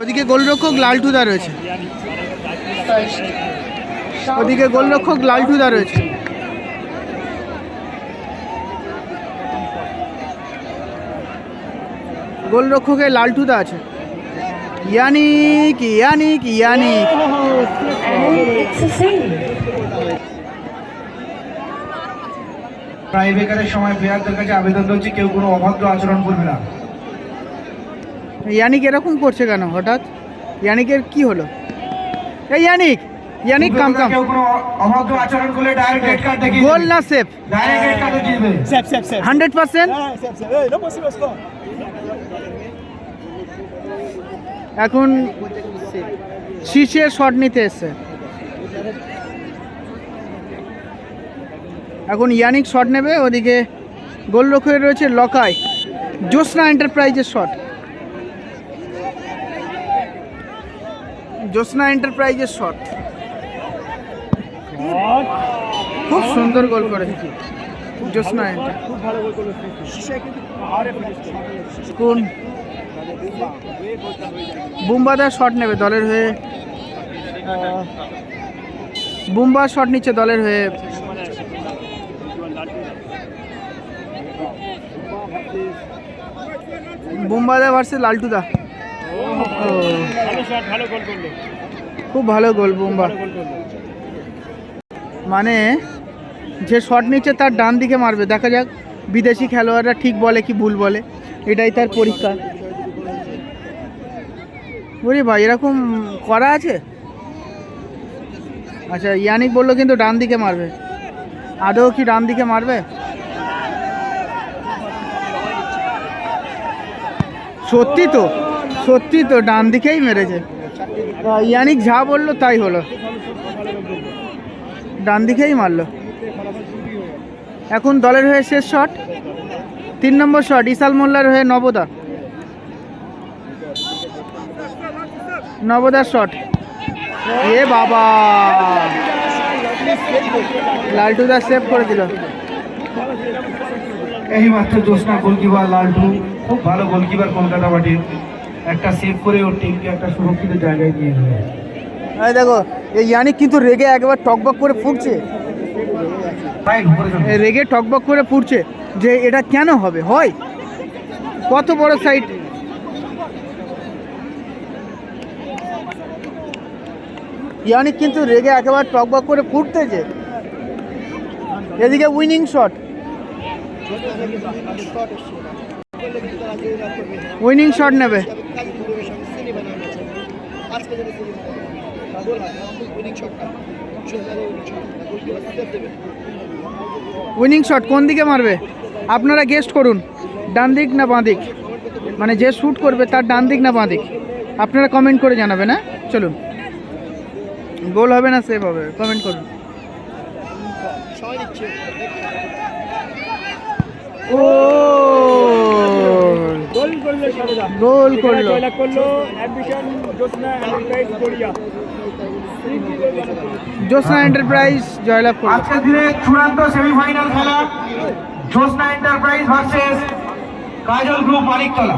ওদিকে গোলরক্ষক লালটুদা রয়েছে। ওদিকে গোলরক্ষক লালটুদা রয়েছে। গোলরক্ষকের গোলরক্ষকে লালটুদা আছে। Yannic Yannic Yannic. ট্রাইবেকারের সময় প্লেয়ারদের কাছে আবেদন করছি কেউ কোনো অভদ্র আচরণ করবে না। ইয়ানিক এরকম করছে কেন হঠাৎ? ইয়ানিকের কি হলো? এই ইয়ানিক ইয়ানিক কাম কাম। অভদ্র আচরণ করলে ডাইরেক্ট রেড কার্ড দেখিয়ে গোল না সেফ ডাইরেক্ট রেড কার্ড দেবে। Sep. Hey, no possible এখন শীর্ষের শট নিতে এসছে। এখন ইয়ানিক শট নেবে ওদিকে গোলরক্ষকে রয়েছে লকাই। জ্যোৎস্না এন্টারপ্রাইজের শট জ্যোৎস্না এন্টারপ্রাইজের শট খুব সুন্দর গোল করেছে। ফিনিশ কোন? বুম্বাদার শট নেবে দলের হয়ে। বুম্বা শট নিচ্ছে দলের হয়ে। বুম্বাদা ভার্সেস লালটুদা খুব ভালো গোল বুম্বা মানে যে শট নিচ্ছে তার ডান দিকে মারবে। দেখা যাক, বিদেশি খেলোয়াড়রা ঠিক বলে কি ভুল বলে। এটাই তার পরীক্ষা। বলি ভাই, এরকম করা আছে? আচ্ছা ইয়ানিক বলল কিন্তু ডান দিকে মারবে। আদৌ কি ডান দিকে মারবে? সত্যি তো? সত্যি তো, ডান দিকেই মেরেছে। ইয়ানিক যা বলল, তাই হলো। ডান দিকেই মারলো। এখন দলের হয়ে শেষ শট। তিন নম্বর শট, ইসাল মোল্লার হয়ে নবদা। নবদার শট। এ বাবা! লালটুদা সেভ করে দিল। এই মাত্র জ্যোৎস্না গোলকিপার লালটু, খুব ভালো গোলকিপার কলকাতা মাটির একটা সেভ করে ওর টিমকে একটা সুরক্ষিত জায়গায় নিয়ে গেল এই দেখো এই ইয়ানিক কিন্তু রেগে একবার টকবক করে ফুটছে। রেগে টকবক করে ফুটছে যে এটা কেন হবে? হয়? কত বড় সাইড ইয়ানিক কিন্তু রেগে একেবারে টকবক করে ফুটতেছে এদিকে উইনিং শট উইনিং শট নেবে। উইনিং শট কোন দিকে মারবে? আপনারা গেস্ট করুন। ডান দিক না বাঁ দিক? মানে যে শ্যুট করবে তার ডান দিক না বাঁ দিক? আপনারা কমেন্ট করে জানাবেন হ্যাঁ? চলুন। গোল হবে না সেভ হবে কমেন্ট করুন। ও! করল সারদা গোল করল। জয়লাভ করল ambition Jyotsna enterprise Garia. Jyotsna enterprise জয়লাভ করল। আজকের দিনে চূড়ান্ত সেমিফাইনাল খেলা Jyotsna enterprise versus Kajal group Maniktala.